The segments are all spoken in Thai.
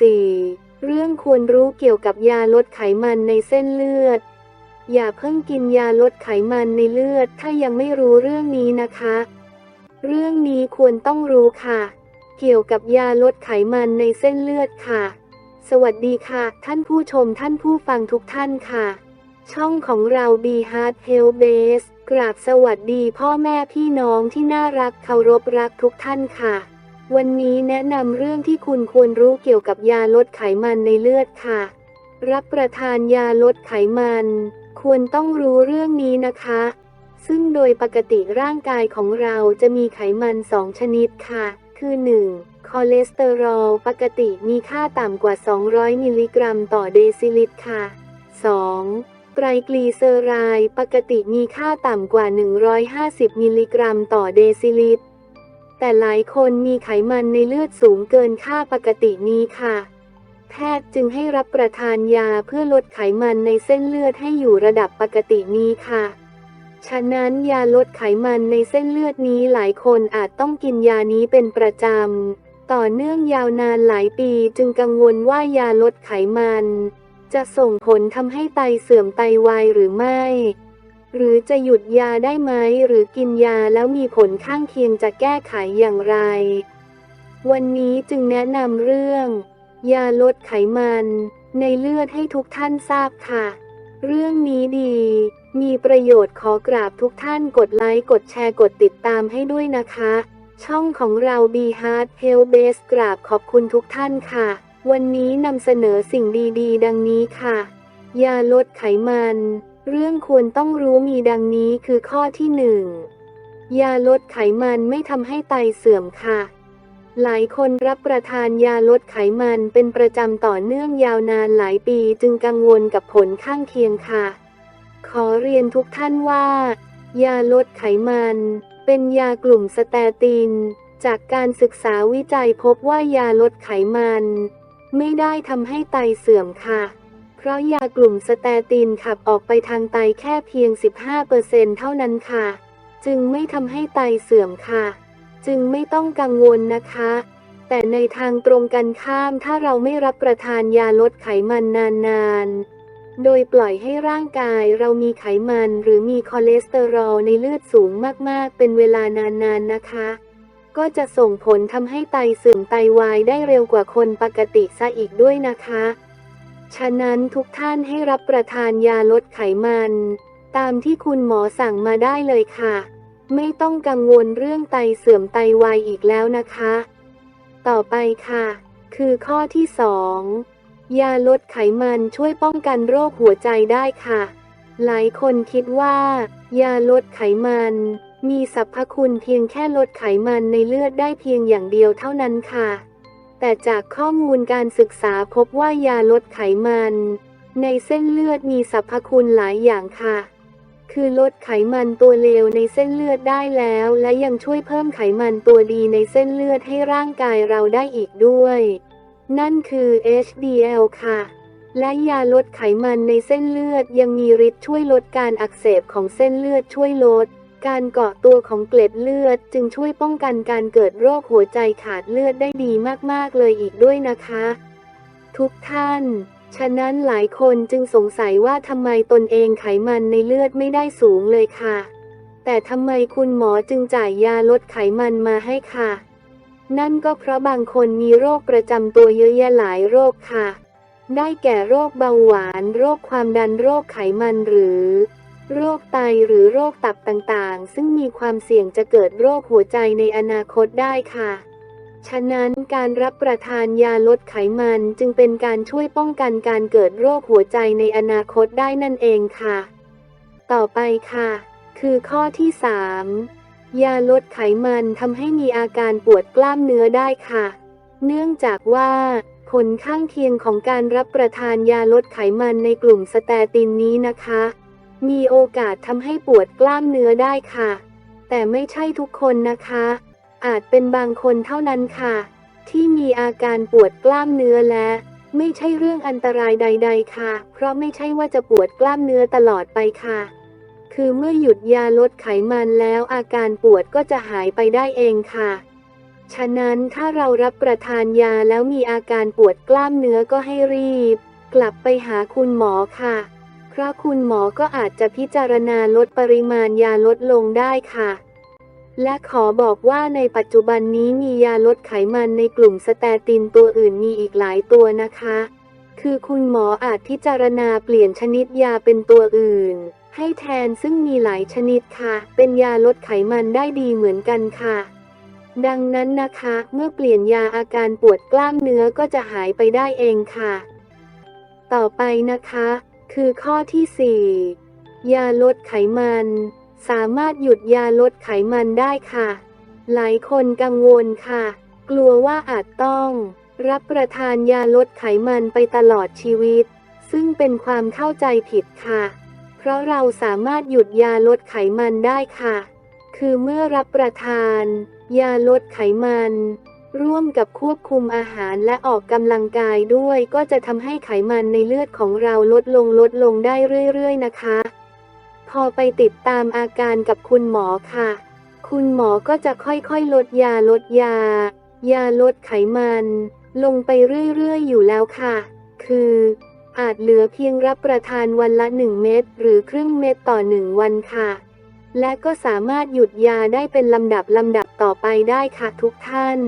4. เรื่องควรรู้เกี่ยวกับยาลดไขมันในเส้นเลือด อย่าเพิ่งกินยาลดไขมันในเลือดถ้ายังไม่รู้เรื่องนี้นะคะ เรื่องนี้ควรต้องรู้ค่ะ เกี่ยวกับยาลดไขมันในเส้นเลือดค่ะ สวัสดีค่ะ ท่านผู้ชมท่านผู้ฟังทุกท่านค่ะ ช่องของเรา Be Heart Health Base กราบสวัสดีพ่อแม่พี่น้องที่น่ารักเคารพรักทุกท่านค่ะ วันนี้แนะนำเรื่องที่คุณควรรู้เกี่ยวกับยาลดไขมันในเลือดค่ะ รับประทานยาลดไขมัน ควรต้องรู้เรื่องนี้นะคะ ซึ่งโดยปกติร่างกายของเราจะมีไขมันสองชนิดค่ะ คือ 1. คอเลสเตอรอลปกติมีค่าต่ำกว่า 200 มิลลิกรัมต่อเดซิลิตรค่ะ 2. ไตรกลีเซอไรด์ปกติมีค่าต่ำกว่า 150 มิลลิกรัมต่อเดซิลิตร แต่หลายคนมีไขมันในเลือดสูงเกินค่าปกตินี้ค่ะ แพทย์จึงให้รับประทานยาเพื่อลดไขมันในเส้นเลือดให้อยู่ระดับปกตินี้ค่ะ ฉะนั้นยาลดไขมันในเส้นเลือดนี้หลายคนอาจต้องกินยานี้เป็นประจำ ต่อเนื่องยาวนานหลายปีจึงกังวลว่ายาลดไขมัน จะส่งผลทำให้ไตเสื่อมไตวายหรือไม่ หรือจะหยุดยาได้ไหมหรือกินยาแล้วมีผลข้างเคียงจะแก้ไขอย่างไร วันนี้จึงแนะนำเรื่อง ยาลดไขมัน ในเลือดให้ทุกท่านทราบค่ะ เรื่องนี้ดี มีประโยชน์ขอกราบทุกท่านกดไลค์กดแชร์กดติดตามให้ด้วยนะคะ ช่องของเรา Be Heart Health Base กราบขอบคุณทุกท่านค่ะ วันนี้นำเสนอสิ่งดีๆ ดังนี้ค่ะ ยาลดไขมัน เรื่องควรต้องรู้มีดังนี้คือข้อที่หนึ่งยาลดไขมันไม่ทำให้ไตเสื่อมค่ะ หลายคนรับประทานยาลดไขมันเป็นประจำต่อเนื่องยาวนานหลายปีจึงกังวลกับผลข้างเคียงค่ะ ขอเรียนทุกท่านว่า ยาลดไขมัน เป็นยากลุ่มสเตติน จากการศึกษาวิจัยพบว่ายาลดไขมัน ไม่ได้ทำให้ไตเสื่อมค่ะ เพราะยากลุ่มสเตตินขับออกไปทางไตแค่เพียง 15%เท่านั้นค่ะ จึงไม่ทำให้ไตเสื่อมค่ะ จึงไม่ต้องกังวลนะคะ แต่ในทางตรงกันข้ามถ้าเราไม่รับประทานยาลดไขมันนานๆ โดยปล่อยให้ร่างกายเรามีไขมันหรือมีคอเลสเตอรอลในเลือดสูงมากๆ เป็นเวลานานๆนะคะ ก็จะส่งผลทำให้ไตเสื่อมไตวายได้เร็วกว่าคนปกติซะอีกด้วยนะคะ ฉะนั้นทุกท่านให้รับประทานยาลดไขมัน ตามที่คุณหมอสั่งมาได้เลยค่ะ ไม่ต้องกังวลเรื่องไตเสื่อมไตวายอีกแล้วนะคะ ต่อไปค่ะ คือข้อที่สองยาลดไขมันช่วยป้องกันโรคหัวใจได้ค่ะ หลายคนคิดว่า ยาลดไขมัน มีสรรพคุณเพียงแค่ลดไขมันในเลือดได้เพียงอย่างเดียวเท่านั้นค่ะ แต่จากข้อมูลการศึกษาพบว่ายาลดไขมัน ในเส้นเลือดมีสรรพคุณหลายอย่างค่ะ คือลดไขมันตัวเลวในเส้นเลือดได้แล้ว และยังช่วยเพิ่มไขมันตัวดีในเส้นเลือดให้ร่างกายเราได้อีกด้วย นั่นคือ HDL ค่ะ และยาลดไขมันในเส้นเลือดยังมีฤทธิ์ช่วยลดการอักเสบของเส้นเลือดช่วยลด การเกาะตัวของเกล็ดเลือดจึงช่วยป้องกันการเกิดโรคหัวใจขาดเลือดได้ดีมากๆเลยอีกด้วยนะคะ ทุกท่าน ฉะนั้นหลายคนจึงสงสัยว่าทำไมตนเองไขมันในเลือดไม่ได้สูงเลยค่ะ แต่ทำไมคุณหมอจึงจ่ายยาลดไขมันมาให้ค่ะ นั่นก็เพราะบางคนมีโรคประจำตัวเยอะแยะหลายโรคค่ะ ได้แก่โรคเบาหวาน โรคความดันโรคไขมันหรือ โรคไตหรือโรคตับต่างๆ ซึ่งมีความเสี่ยงจะเกิดโรคหัวใจในอนาคตได้ค่ะ ฉะนั้นการรับประทานยาลดไขมันจึงเป็นการช่วยป้องกันการเกิดโรคหัวใจในอนาคตได้นั่นเองค่ะ ต่อไปค่ะ คือข้อที่ 3 ยาลดไขมันทำให้มีอาการปวดกล้ามเนื้อได้ค่ะ เนื่องจากว่าผลข้างเคียงของการรับประทานยาลดไขมันในกลุ่มสเตตินนี้นะคะ มีโอกาสทำให้ปวดกล้ามเนื้อได้ค่ะ แต่ไม่ใช่ทุกคนนะคะ อาจเป็นบางคนเท่านั้นค่ะ ที่มีอาการปวดกล้ามเนื้อและ ไม่ใช่เรื่องอันตรายใด ๆ ค่ะ เพราะไม่ใช่ว่าจะปวดกล้ามเนื้อตลอดไปค่ะ คือเมื่อหยุดยาลดไขมันแล้วอาการปวดก็จะหายไปได้เองค่ะ ฉะนั้นถ้าเรารับประทานยาแล้วมีอาการปวดกล้ามเนื้อก็ให้รีบ กลับไปหาคุณหมอค่ะ ราะคุณหมอก็อาจจะพิจารณาลดปริมาณยาลดลงได้ค่ะ และขอบอกว่าในปัจจุบันนี้มียาลดไขมันในกลุ่มสเตตินตัวอื่นมีอีกหลายตัวนะคะ คือคุณหมออาจพิจารณาเปลี่ยนชนิดยาเป็นตัวอื่น ให้แทนซึ่งมีหลายชนิดค่ะ เป็นยาลดไขมันได้ดีเหมือนกันค่ะดังนั้นนะคะ เมื่อเปลี่ยนยาอาการปวดกล้ามเนื้อก็จะหายไปได้เองค่ะ ต่อไปนะคะ คือข้อที่ 4 ยาลดไขมัน สามารถหยุดยาลดไขมันได้ค่ะ หลายคนกังวลค่ะ กลัวว่าอาจต้อง รับประทานยาลดไขมันไปตลอดชีวิต ซึ่งเป็นความเข้าใจผิดค่ะ เพราะเราสามารถหยุดยาลดไขมันได้ค่ะ คือเมื่อรับประทาน ยาลดไขมัน ร่วมกับควบคุมอาหารและออกกำลังกายด้วย ก็จะทำให้ไขมันในเลือดของเราลดลงลดลงได้เรื่อย ๆ นะคะ พอไปติดตามอาการกับคุณหมอค่ะ คุณหมอก็จะค่อยๆ ลดยาลดยา ยาลดไขมัน ลงไปเรื่อยๆ อยู่แล้วค่ะ คือ อาจเหลือเพียงรับประทานวันละ 1 เม็ดหรือครึ่งเม็ดต่อ 1 วันค่ะและก็สามารถหยุดยาได้เป็นลำดับลำดับต่อไปได้ค่ะทุกท่าน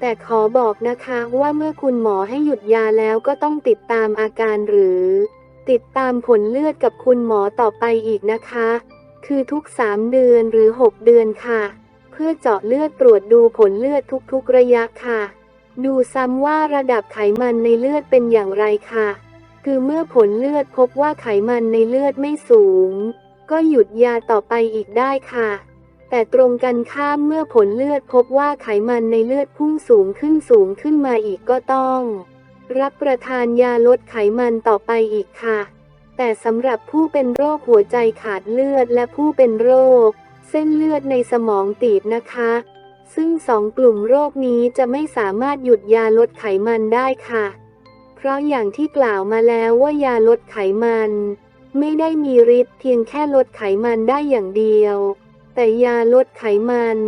แต่ขอบอกนะคะว่าเมื่อคุณหมอให้หยุดยาแล้วก็ต้องติดตามอาการหรือ ติดตามผลเลือดกับคุณหมอต่อไปอีกนะคะ คือทุก 3 เดือนหรือ 6 เดือนค่ะ เพื่อเจาะเลือดตรวจดูผลเลือดทุกๆระยะค่ะ ดูซ้ำว่าระดับไขมันในเลือดเป็นอย่างไรค่ะ คือเมื่อผลเลือดพบว่าไขมันในเลือดไม่สูง ก็หยุดยาต่อไปอีกได้ค่ะ แต่ตรงกันข้ามเมื่อผลเลือดพบว่าไขมันในเลือดพุ่งสูงขึ้นสูงขึ้นมาอีกก็ต้อง รับประทานยาลดไขมันต่อไปอีกค่ะ แต่สำหรับผู้เป็นโรคหัวใจขาดเลือดและผู้เป็นโรค เส้นเลือดในสมองตีบนะคะ ซึ่งสองกลุ่มโรคนี้จะไม่สามารถหยุดยาลดไขมันได้ค่ะ เพราะอย่างที่กล่าวมาแล้วว่ายาลดไขมัน ไม่ได้มีฤทธิ์เพียงแค่ลดไขมันได้อย่างเดียว แต่ยาลดไขมัน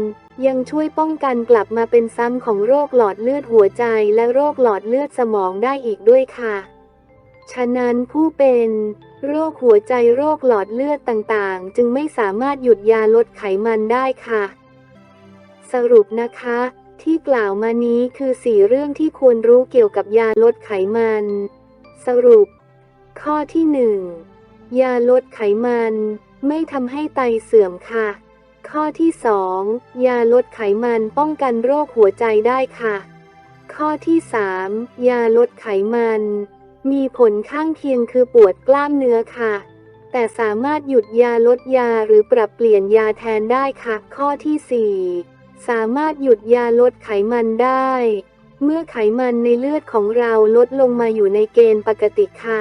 ยังช่วยป้องกันกลับมาเป็นซ้ำของโรคหลอดเลือดหัวใจและโรคหลอดเลือดสมองได้อีกด้วยค่ะ ฉะนั้นผู้เป็นโรคหัวใจโรคหลอดเลือดต่างๆ จึงไม่สามารถหยุดยาลดไขมันได้ค่ะ สรุปนะคะ ที่กล่าวมานี้คือสี่เรื่องที่ควรรู้เกี่ยวกับยาลดไขมัน สรุป ข้อที่หนึ่งยาลดไขมัน ไม่ทำให้ไตเสื่อมค่ะ ข้อที่สองยาลดไขมันป้องกันโรคหัวใจได้ค่ะ ข้อที่สามยาลดไขมัน มีผลข้างเคียงคือปวดกล้ามเนื้อค่ะ แต่สามารถหยุดยาลดยาหรือปรับเปลี่ยนยาแทนได้ค่ะ ข้อที่สี่สามารถหยุดยาลดไขมันได้ เมื่อไขมันในเลือดของเราลดลงมาอยู่ในเกณฑ์ปกติค่ะ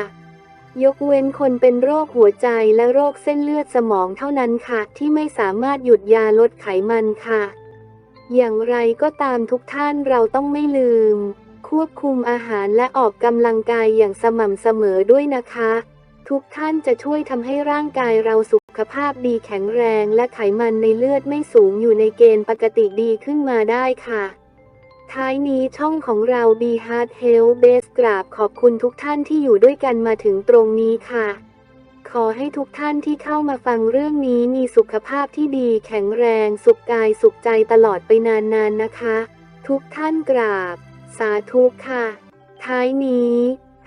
ยกเว้นคนเป็นโรคหัวใจและโรคเส้นเลือดสมองเท่านั้นค่ะ ที่ไม่สามารถหยุดยาลดไขมันค่ะ อย่างไรก็ตามทุกท่านเราต้องไม่ลืม ควบคุมอาหารและออกกำลังกายอย่างสม่ำเสมอด้วยนะคะ ทุกท่านจะช่วยทำให้ร่างกายเราสุขภาพดีแข็งแรง และไขมันในเลือดไม่สูงอยู่ในเกณฑ์ปกติดีขึ้นมาได้ค่ะ ท้ายนี้ช่องของเรา b Heart Health Base กราบขอบคุณทุกท่านที่อยู่ด้วยกันมาถึงตรงนี้ค่ะ ขอให้ทุกท่านที่เข้ามาฟังเรื่องนี้มีสุขภาพที่ดีแข็งแรง สุขกายสุขใจตลอดไปนานๆนนะคะ ทุกท่านกราบ สาธุค่ะ ท้ายนี้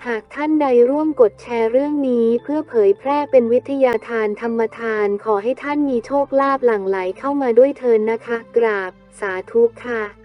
หากท่านใดร่วมกดแชร์เรื่องนี้เพื่อเผยแพร่เป็นวิทยาทานธรรมทาน ขอให้ท่านมีโชคลาภหลั่งไหลเข้ามาด้วยเทินนะคะ กราบ สาธุค่ะ